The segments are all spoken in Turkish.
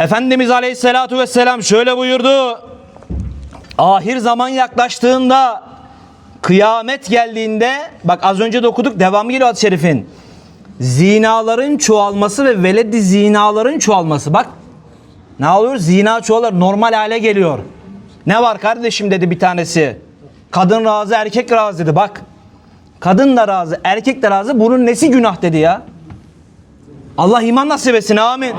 Efendimiz Aleyhisselatü Vesselam şöyle buyurdu. Ahir zaman yaklaştığında kıyamet geldiğinde bak az önce de okuduk devamı geliyor hadis-i şerifin. Zinaların çoğalması ve veledi zinaların çoğalması. Bak ne oluyor? Zina çoğalır. Normal hale geliyor. Ne var kardeşim dedi bir tanesi. Kadın razı erkek razı dedi. Bak kadın da razı erkek de razı. Bunun nesi günah dedi ya. Allah iman nasip etsin amin.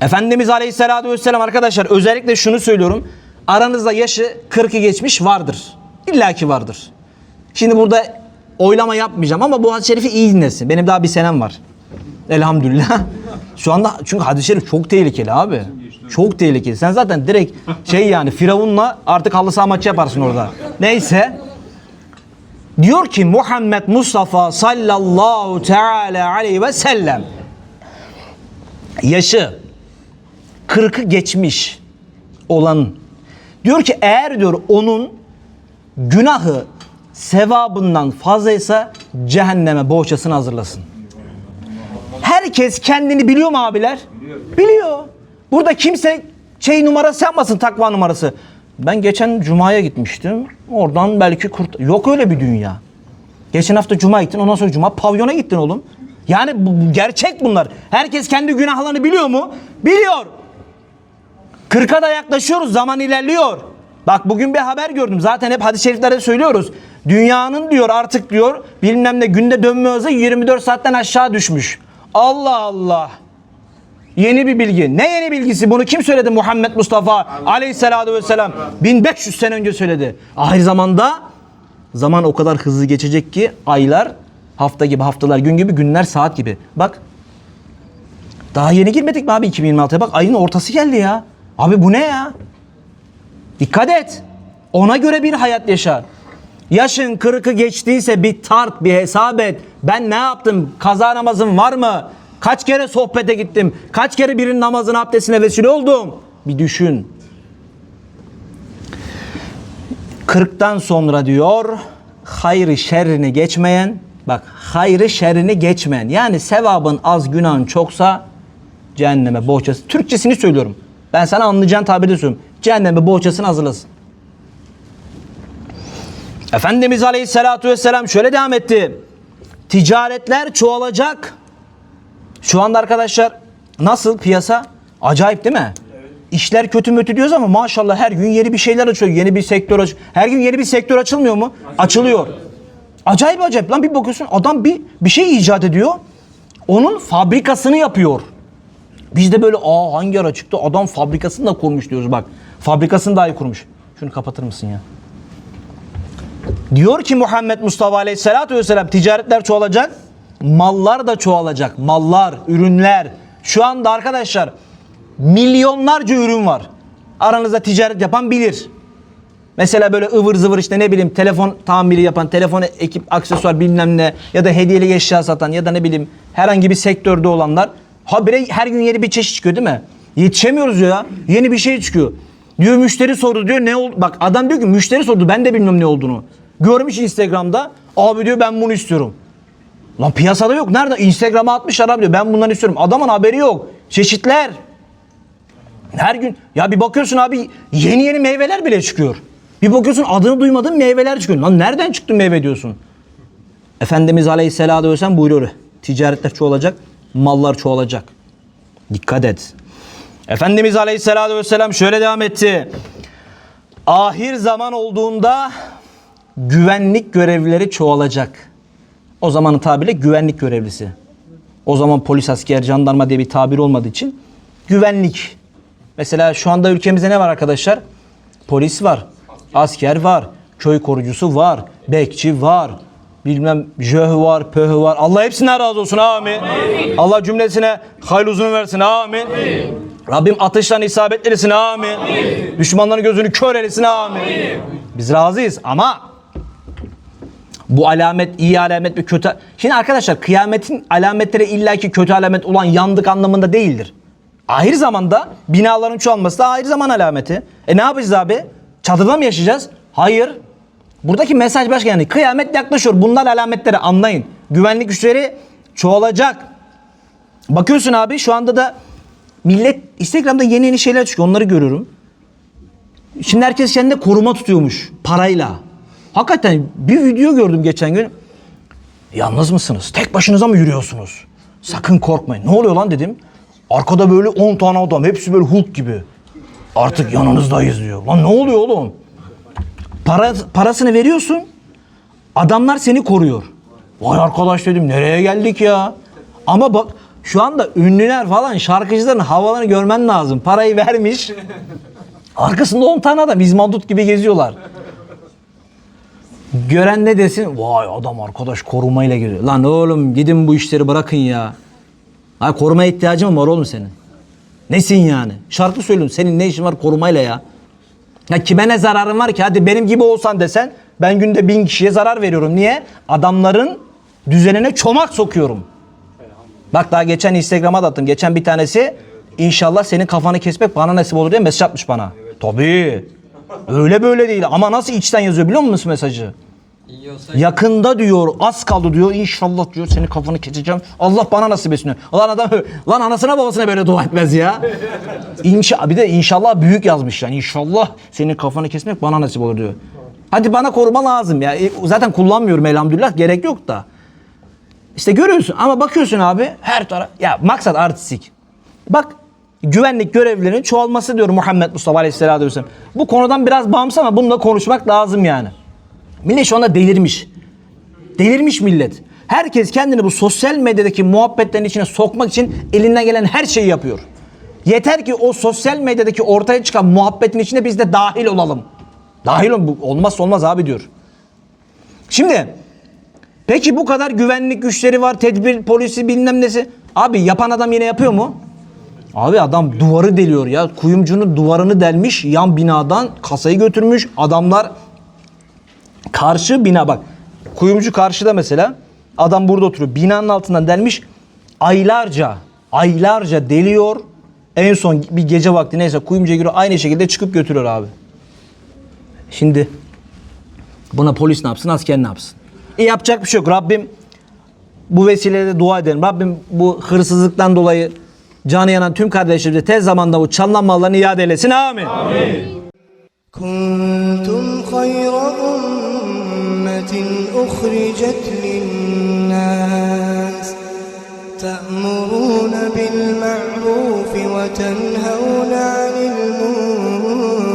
Efendimiz Aleyhisselatü Vesselam arkadaşlar özellikle şunu söylüyorum. Aranızda yaşı 40'ı geçmiş vardır. İlla ki vardır. Şimdi burada oylama yapmayacağım ama bu hadis-i şerifi iyi dinlesin. Benim daha bir senem var. Elhamdülillah. Şu anda çünkü hadis-i şerif çok tehlikeli abi. Çok tehlikeli. Sen zaten direkt şey yani Firavun'la artık halı saha maçı yaparsın orada. Neyse. Diyor ki Muhammed Mustafa sallallahu teala aleyhi ve sellem yaşı 40'ı geçmiş olan diyor ki eğer diyor onun günahı sevabından fazlaysa cehenneme boğçasını hazırlasın. Herkes kendini biliyor mu abiler? Biliyor. Burada kimse şey numarası yapmasın takva numarası. Ben geçen cumaya gitmiştim. Oradan belki kurt... Yok öyle bir dünya. Geçen hafta cuma gittin ondan sonra cuma pavyona gittin oğlum. Yani bu gerçek bunlar. Herkes kendi günahlarını biliyor mu? Biliyor. 40'a da yaklaşıyoruz. Zaman ilerliyor. Bak bugün bir haber gördüm. Zaten hep hadis-i şeriflerde söylüyoruz. Dünyanın diyor artık diyor bilmem ne günde dönme hızı 24 saatten aşağı düşmüş. Allah Allah. Yeni bir bilgi. Ne yeni bilgisi? Bunu kim söyledi? Muhammed Mustafa aleyhissalatu vesselam. 1500 sene önce söyledi. Ahir zamanda zaman o kadar hızlı geçecek ki aylar hafta gibi haftalar gün gibi günler saat gibi. Bak daha yeni girmedik mi abi 2026'ya? Bak ayın ortası geldi ya. Abi bu ne ya? Dikkat et. Ona göre bir hayat yaşa. Yaşın kırkı geçtiyse bir tart, bir hesap et. Ben ne yaptım? Kaza namazım var mı? Kaç kere sohbete gittim? Kaç kere birinin namazın abdestine vesile oldum? Bir düşün. Kırktan sonra diyor hayrı şerrini geçmeyen bak hayrı şerrini geçmeyen yani sevabın az günahın çoksa cehenneme bohçası. Türkçesini söylüyorum. Ben sana anlayacağın tabirde söylüyorum. Cehenneme bohçasını hazırlasın. Efendimiz Aleyhisselatü Vesselam şöyle devam etti. Ticaretler çoğalacak. Şu anda arkadaşlar nasıl piyasa? Acayip değil mi? İşler kötü mütü diyoruz ama maşallah her gün yeni bir şeyler açıyor. Yeni bir sektör aç. Her gün yeni bir sektör açılmıyor mu? Açılıyor. Acayip acayip lan bir bakıyorsun adam bir bir şey icat ediyor. Onun fabrikasını yapıyor. Biz de böyle aa hangi ara çıktı adam fabrikasını da kurmuş diyoruz bak. Fabrikasını dahi kurmuş. Şunu kapatır mısın ya? Diyor ki Muhammed Mustafa Aleyhisselatü Vesselam ticaretler çoğalacak. Mallar da çoğalacak. Mallar, ürünler. Şu anda arkadaşlar milyonlarca ürün var. Aranızda ticaret yapan bilir. Mesela böyle ıvır zıvır işte ne bileyim telefon tamiri yapan, telefon ekip aksesuar bilmem ne ya da hediyelik eşya satan ya da ne bileyim herhangi bir sektörde olanlar habire her gün yeni bir çeşit çıkıyor değil mi? Yetişemiyoruz ya. Yeni bir şey çıkıyor. Diyor müşteri sordu diyor ne oldu? Bak adam diyor ki müşteri sordu ben de bilmiyorum ne olduğunu. Görmüş Instagram'da abi diyor ben bunu istiyorum. Lan piyasada yok. Nerede? Instagram'a atmışlar abi diyor. Ben bundan istiyorum. Adamın haberi yok. Çeşitler. Her gün ya bir bakıyorsun abi yeni yeni meyveler bile çıkıyor. Bir bakıyorsun adını duymadığın meyveler çıkıyor. Lan nereden çıktı meyve diyorsun? Efendimiz Aleyhisselatü Vesselam buyuruyor. Ticaretler çoğalacak, mallar çoğalacak. Dikkat et. Efendimiz Aleyhisselatü Vesselam şöyle devam etti. Ahir zaman olduğunda güvenlik görevlileri çoğalacak. O zamanın tabiriyle güvenlik görevlisi. O zaman polis, asker, jandarma diye bir tabir olmadığı için güvenlik. Mesela şu anda ülkemizde ne var arkadaşlar? Polis var, asker var, köy korucusu var, bekçi var, bilmem jöhü var, pöhü var. Allah hepsinden razı olsun amin. Allah cümlesine hayırlı uzun versin amin. Rabbim atıştan isabet eylesin amin. Düşmanların gözünü kör eylesin amin. Biz razıyız ama bu alamet iyi alamet ve kötü. Şimdi arkadaşlar kıyametin alametleri illaki kötü alamet olan yandık anlamında değildir. Ahir zamanda binaların çoğalması da ahir zaman alameti. E ne yapacağız abi? Çadırda mı yaşayacağız? Hayır. Buradaki mesaj başka yani. Kıyamet yaklaşıyor. Bunlar alametleri anlayın. Güvenlik güçleri çoğalacak. Bakıyorsun abi şu anda da millet Instagram'da yeni yeni şeyler çıkıyor. Onları görüyorum. Şimdi herkes kendine koruma tutuyormuş parayla. Hakikaten bir video gördüm geçen gün. Yalnız mısınız? Tek başınıza mı yürüyorsunuz? Sakın korkmayın. Ne oluyor lan dedim. Arkada böyle 10 tane adam. Hepsi böyle Hulk gibi. Artık yanınızdayız diyor. Lan ne oluyor oğlum? Para, parasını veriyorsun. Adamlar seni koruyor. Vay arkadaş dedim nereye geldik ya? Ama bak şu anda ünlüler falan şarkıcıların havalarını görmen lazım. Parayı vermiş. Arkasında 10 tane adam izmandut gibi geziyorlar. Gören ne desin? Vay adam arkadaş korumayla geliyor. Lan oğlum gidin bu işleri bırakın ya. Ha koruma ihtiyacın mı var oğlum senin? Nesin yani? Şarkı söylüyorsun. Senin ne işin var korumayla ya? Ya kime ne zararın var ki? Hadi benim gibi olsan desen ben günde bin kişiye zarar veriyorum. Niye? Adamların düzenine çomak sokuyorum. Bak daha geçen Instagram'a da attım. Geçen bir tanesi inşallah senin kafanı kesmek bana nasip olur diye mesaj atmış bana. Tabii. Öyle böyle değil ama nasıl içten yazıyor biliyor musun mesajı? Yakında diyor az kaldı diyor inşallah diyor senin kafanı keseceğim. Allah bana nasip etsin. diyor. Lan adam lan anasına babasına böyle dua etmez ya. İnşa, bir de inşallah büyük yazmış yani inşallah senin kafanı kesmek bana nasip olur diyor. Hadi bana koruma lazım ya. E, zaten kullanmıyorum elhamdülillah gerek yok da. İşte görüyorsun ama bakıyorsun abi her taraf ya maksat artistik. Bak güvenlik görevlilerinin çoğalması diyor Muhammed Mustafa Aleyhisselatü Vesselam. Bu konudan biraz bağımsız ama bununla konuşmak lazım yani. Millet şu anda delirmiş. Delirmiş millet. Herkes kendini bu sosyal medyadaki muhabbetlerin içine sokmak için elinden gelen her şeyi yapıyor. Yeter ki o sosyal medyadaki ortaya çıkan muhabbetin içine biz de dahil olalım. Dahil ol, olmazsa olmaz abi diyor. Şimdi Peki bu kadar güvenlik güçleri var, tedbir polisi bilmem nesi. Abi yapan adam yine yapıyor mu? Abi adam duvarı deliyor ya. Kuyumcunun duvarını delmiş yan binadan kasayı götürmüş. Adamlar karşı bina bak. Kuyumcu karşıda mesela. Adam burada oturuyor. Binanın altından delmiş. Aylarca, aylarca deliyor. En son bir gece vakti neyse kuyumcuya giriyor. Aynı şekilde çıkıp götürüyor abi. Şimdi Buna polis ne yapsın, asker ne yapsın? E yapacak bir şey yok. Rabbim bu vesileyle dua edelim. Rabbim bu hırsızlıktan dolayı canı yanan tüm kardeşlerimize tez zamanda bu çalınan mallarını iade eylesin. Amin. كنتم خير أمة أخرجت للناس تأمرون بالمعروف وتنهون عن المنكر.